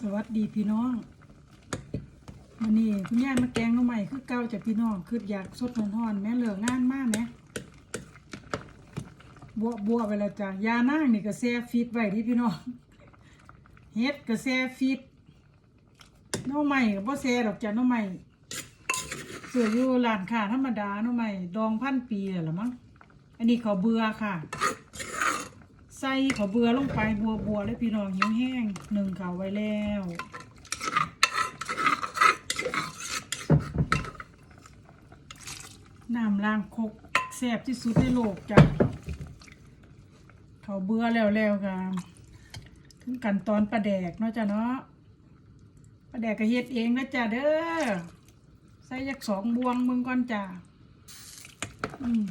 สวัสดีพี่น้องวันนี้คุณยายมาแกงน้องใหม่คือเก่าจากพี่น้องคืออยากสดร้อนๆแม่เหลืองานมากไหมบัวบัวไปแล้วจ้ะยานั่งนี่ก็แซฟิตไว้ที่พี่น้องเฮ็ดก็แซฟิตหน้องใหม่ก็บ่แซ่ดอกจ้ะน้องใหม่เสืออยู่ร้านค้าธรรมดาหน้องใหม่ดองพันปีแล้วล่ะมั้งอันนี้เขาเบื่อค่ะ ใส่ข้าเบือลงไปบัวบัวเลยพี่น้องหิวแห้งหนึ่งเขาไว้แล้วน้ำล้างคกแซ่บที่สุดในโลกจ้ะเขาเบื่อแล้วแล้วกันถึงกันตอนปลาแดกเนาะจ้ะเนาะปลาแดกก็เฮ็ดเองนะจ้ะเด้อใส่ยักสองบวงมึงก่อนจ้ะอืม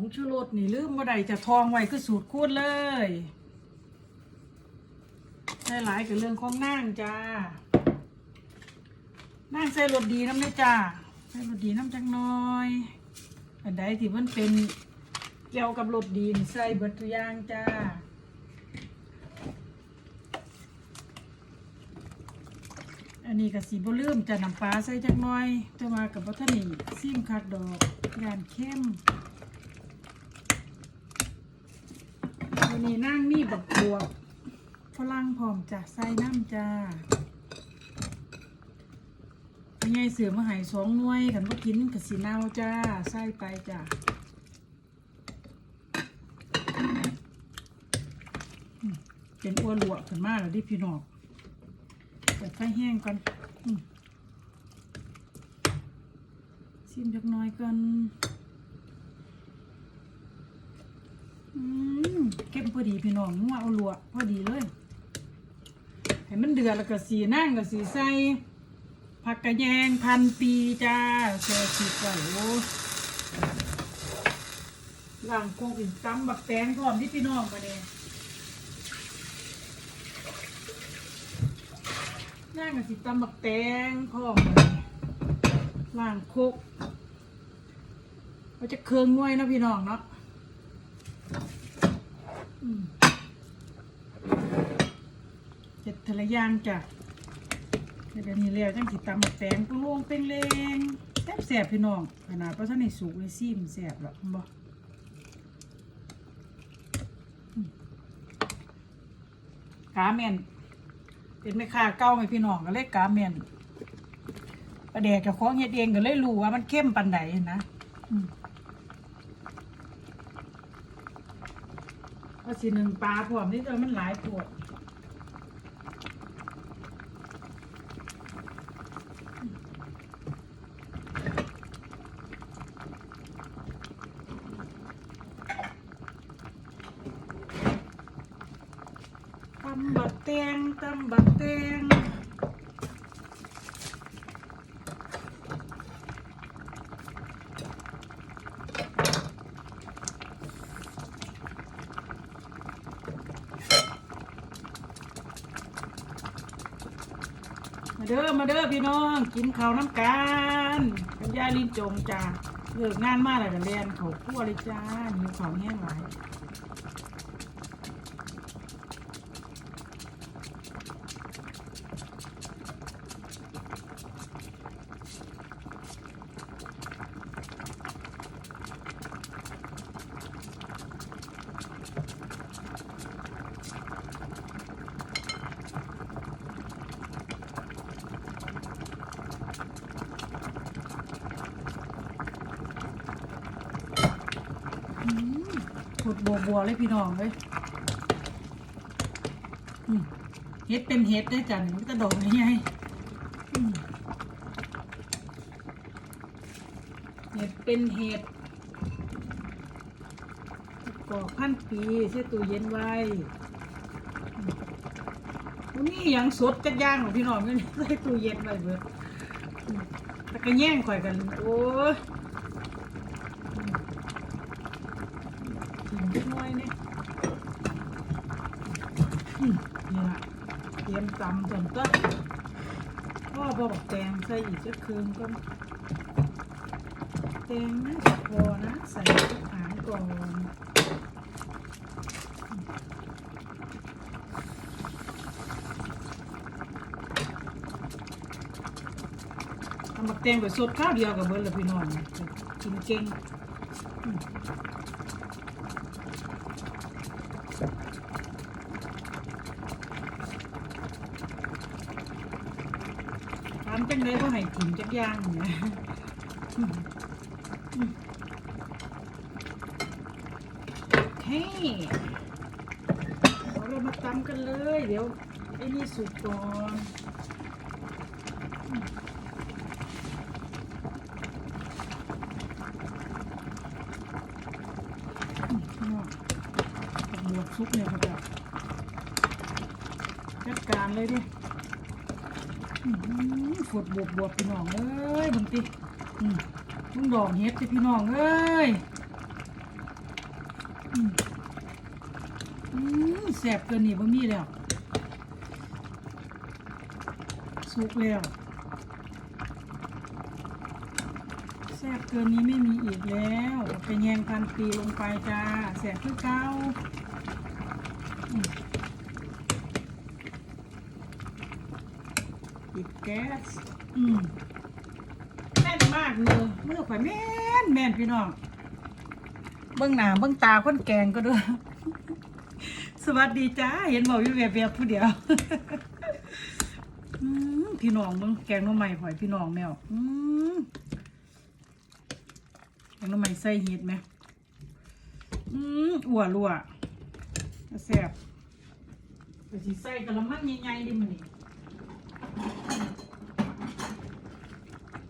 งชูรสนี่ลืมบ่ได้จะทองไว้คือสูตรคูดเลยได้หลายกับเรื่องของนั่งจ้านั่งใส่รสดีน้ำได้จ้าใส่รสดีน้ำจังน้อยอันใดที่มันเป็นเกี่ยวกับรสดีใส่เบิดทุกอย่างจ้าอันนี้ก็สีบลืมจะน้ำปลาใส่จักน้อยจะมากับบัตนี่ซิมคักดอกยานเข้มันนี้นั่งมีบักบวบฝรั่งพร้อมจ้ะใส่น้ำจ้าเป็นไงเสือมาหายสองหน่วยกันว่ากินกับสีเน่าจ้าใส่ไปจ้าเป็นอ้วนหลวกขึ้นมาแล้วดิพี่น้องเปิดไฟแห้งก่อนชิมจักน้อยก่อน อืม เข้มพอดีพี่น้องนัวเอาลวกพอดีเลยให้มันเดือดแล้วก็สีนั่งกับสีใส่ผักกระแยงพันปีจ้าแช่สีไก่โอ้ล่างโคกอีกตำบักแตงพร้อมที่พี่น้องมาเนี่ยนั่งกับสีตำบักแตงพร้อมมาเนี่ยล่างโคกเราจะเคืองน้วยนะพี่น้องเนาะ เจ็ดทะเลย่างจ้ะเดี๋ยวนี้แล้วจังสิตำมกแตงกุ้งลงเป็นเลงแซ่บแซ่บพี่น้องขนาดเพราะท่านในสุกในซีมแซ่บหรอกบ่อืมกาเมนเป็นแม่ค้าเก่าไหมพี่น้องก็เลยกาเมนประเดกเจ้าของเฮ็ดเองก็เลยรู้ว่ามันเข้มปานใดนะอืม เอาสิหนึ่งปลาพร้อมนี่เจอมันหลายปวดตำบักเตงตำบักเตง เด้อมาเด้อพี่น้องกินข้าวน้ำกันกับยายลินจงจ้าเลิกงานมาแล้วก็เรียนเขาคั่วเลยจ้ามีของแห้งหลาย ขุดบัวบัวๆเลยพี่น้องเลยเฮ็ดเป็นเฮ็ดได้จันมันก็ดอกใหญ่ๆอืมเห็ดเป็นเห็ดกอกพันปีใช้ตู้เย็นไว้วันนี้ยังสดจักย่างของพี่น้องนี่ใส่ตู้เย็นไว้เบิดอืมแล้วก็แย่งข่อยกัน โอ้ย กินนิด หน่อยเนี่ยนี่ละเตรียมตำจนก็พ่อบอกแตงใส่อีกสักคืนก็แตงนะพอนะใส่สักหางก่อนทำบักแตงไปสดข้าวเดียวกับเบิร์ดละพี่น้องกินเก่ง อืมทำจังไดก็ให้ถิ่มจักอย่างเนี่ยอืมอืมโอเคเอาเรามาตำกันเลย เดี๋ยวไอ้นี่สุกก่อนบวกซุปเนี่ยเขาจะจัดการเลยดิ ฝดบวบบวบพี่น้องเอ้ยบังติอืมลุงดอกเฮ็ดสิพี่น้องเอ้ยแสบเกินนี่บ่มีแล้ว สุกแล้วแซ่บเกินนี้ไม่มีอีกแล้วไปแยงพันปีลงไปจ้าแสบคือเก้าอืมปิด แก๊สอืมแน่นมากเลยเมื่อข่อยแม่นแม่นพี่น้องเบื้องหน้าเบื้องตาคนแกงก็ด้วย สวัสดีจ้าเห็นบอกอยู่แบบๆผู้เดียวอืมพี่น้องมึงแกงหน้ำใหม่หอยพี่น้องแมวอืมแกงหน้ำใหม่ใส่เห็ดไหมอืมอ้วรัวแซ่บแต่สิใส่กะละมังใหญ่ๆดิมันนี่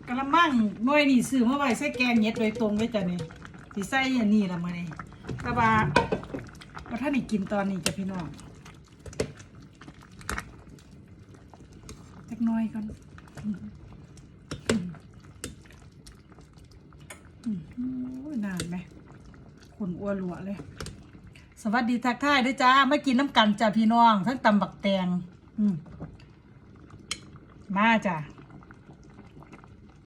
กะละมังหน่วยนี่ซื้อมาไว้ใส่แกงเห็ดโดยตรงเลยจ้ะนี่สิใส่อันนี้ละมื้อนี้แต่ว่าว่าถ้านี่กินตอนนี้จ้ะพี่น้องเล็กน้อยก่อนอือนานไหมคนอ้วนรัวเลย สวัสดีทักทายด้วยจ้ามากินน้ำกันจ้าพี่น้อง ทั้งตำบักแตง อืมมาจ้า